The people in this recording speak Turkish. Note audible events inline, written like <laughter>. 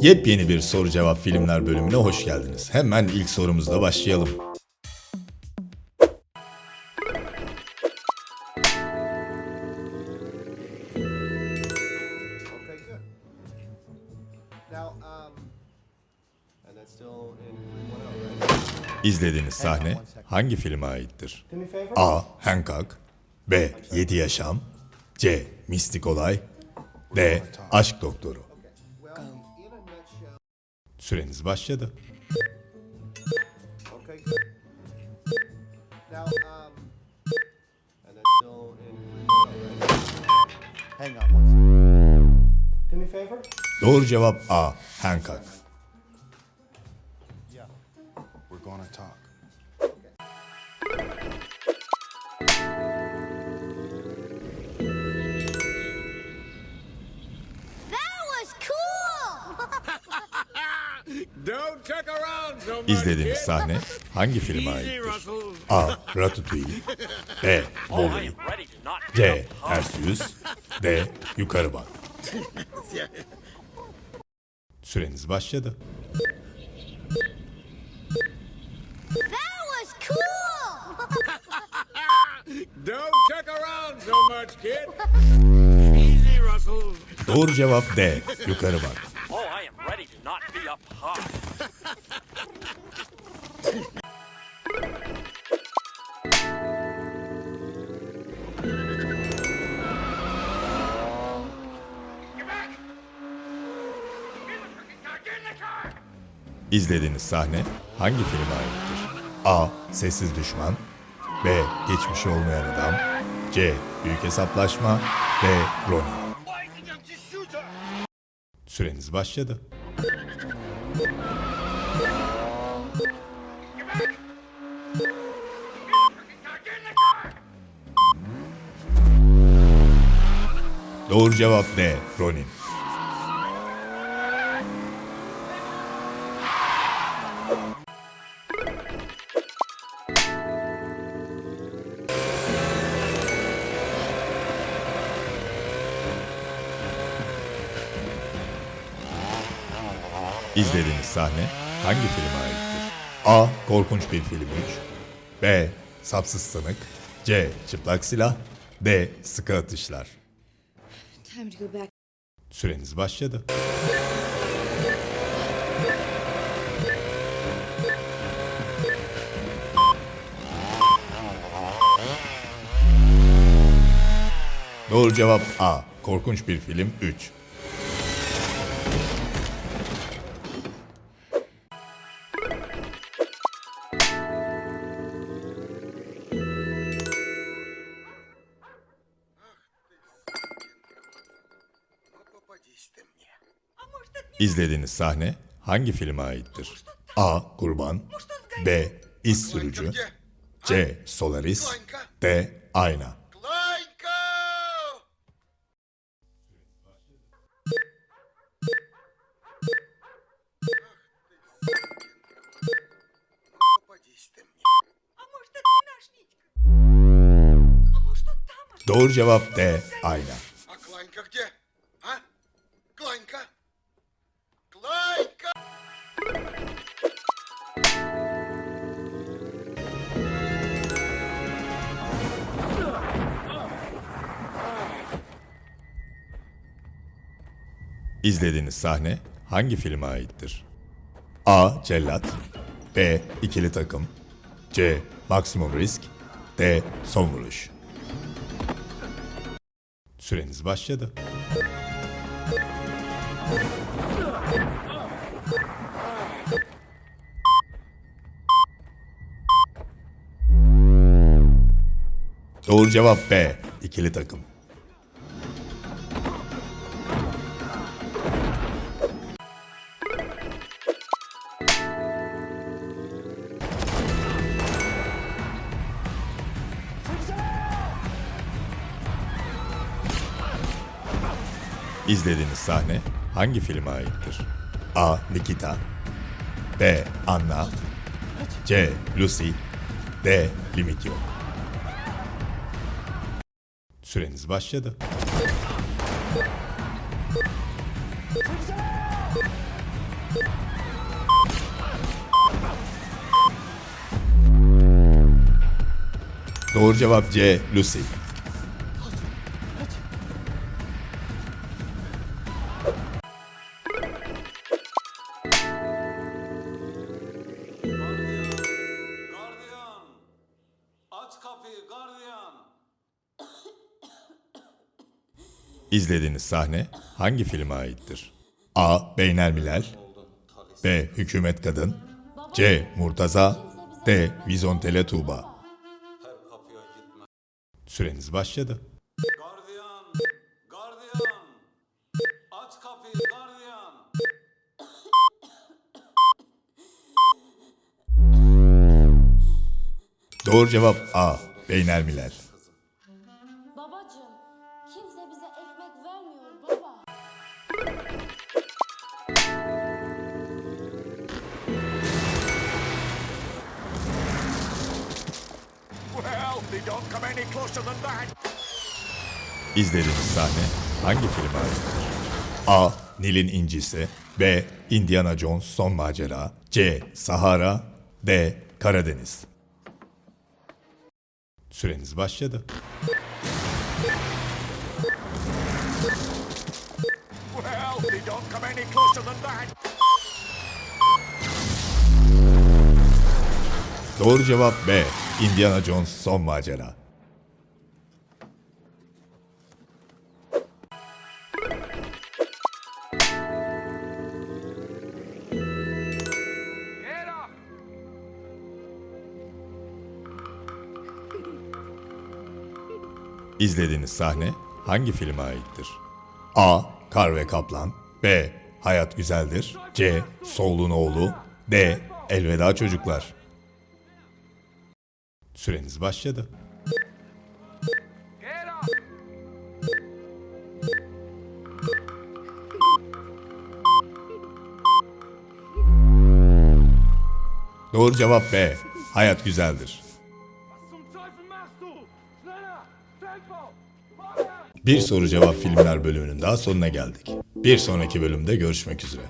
Yepyeni bir soru cevap filmler bölümüne hoş geldiniz. Hemen ilk sorumuzla başlayalım. Okay, good. Now, and that's still in 310, right? İzlediğiniz sahne hangi filme aittir? A. Hancock B. Yedi Yaşam C. Mistik Olay D. Aşk Doktoru Süreniz başladı. okay, good. Now, and that's still in 310, right? Hang on one second. Do me a favor? Doğru cevap A. Hancock. Yeah. We're gonna talk. Don't check around so much. İzlediğiniz kid. sahne hangi filme Easy, aittir? Russell. A. Ratatouille B. Wall-E C. Ters Yüz D. Yukarı Bak Süreniz başladı. That was cool! <laughs> Don't check around so much, kid. <laughs> Easy, Russell. Doğru cevap D. Yukarı Bak İzlediğiniz sahne hangi filme aittir? A. Sessiz Düşman B. Geçmişi olmayan adam C. Büyük Hesaplaşma D. Ronin Süreniz başladı. Doğru cevap D. Ronin. İzlediğiniz sahne hangi filme aittir? A. Korkunç bir film 3 B. Sapsız Sanık C. Çıplak Silah D. Sıkı Atışlar Time to go back. Süreniz başladı. Doğru cevap A. Korkunç bir film 3. İzlediğiniz sahne hangi filme aittir? A. Kurban B. İz sürücü C. Solaris D. Ayna Doğru cevap D. Ayna. İzlediğiniz sahne hangi filme aittir? A. Cellat B. İkili Takım C. Maksimum Risk D. Son Vuruş Süreniz başladı. Doğru cevap B. İkili Takım İzlediğiniz sahne hangi filme aittir? A. Nikita B. Anna C. Lucy D. Limit Yok Süreniz başladı. Doğru cevap C. Lucy. İzlediğiniz sahne hangi filme aittir? A. Beynelmilel B. Hükümet Kadın C. Murtaza D. Vizontele Tuğba Her kapıya gitme. Süreniz başladı. Gardiyan! Gardiyan! Aç kapıyı gardiyan! Doğru cevap A. Beynelmilel. Babacığım, kimse bize ekmek vermiyor baba. İzlediğiniz sahne hangi filme aittir? A. Nil'in İncisi B. Indiana Jones Son Macera C. Sahara D. Karadeniz Süreniz başladı. Don't come any closer than that. Doğru cevap B. Indiana Jones Son Macera. İzlediğiniz sahne hangi filme aittir? A. Kar ve Kaplan B. Hayat Güzeldir C. Soğul'un Oğlu D. Elveda Çocuklar Süreniz başladı. Doğru cevap B. Hayat Güzeldir. Bir soru cevap filmler bölümünün daha sonuna geldik. Bir sonraki bölümde görüşmek üzere.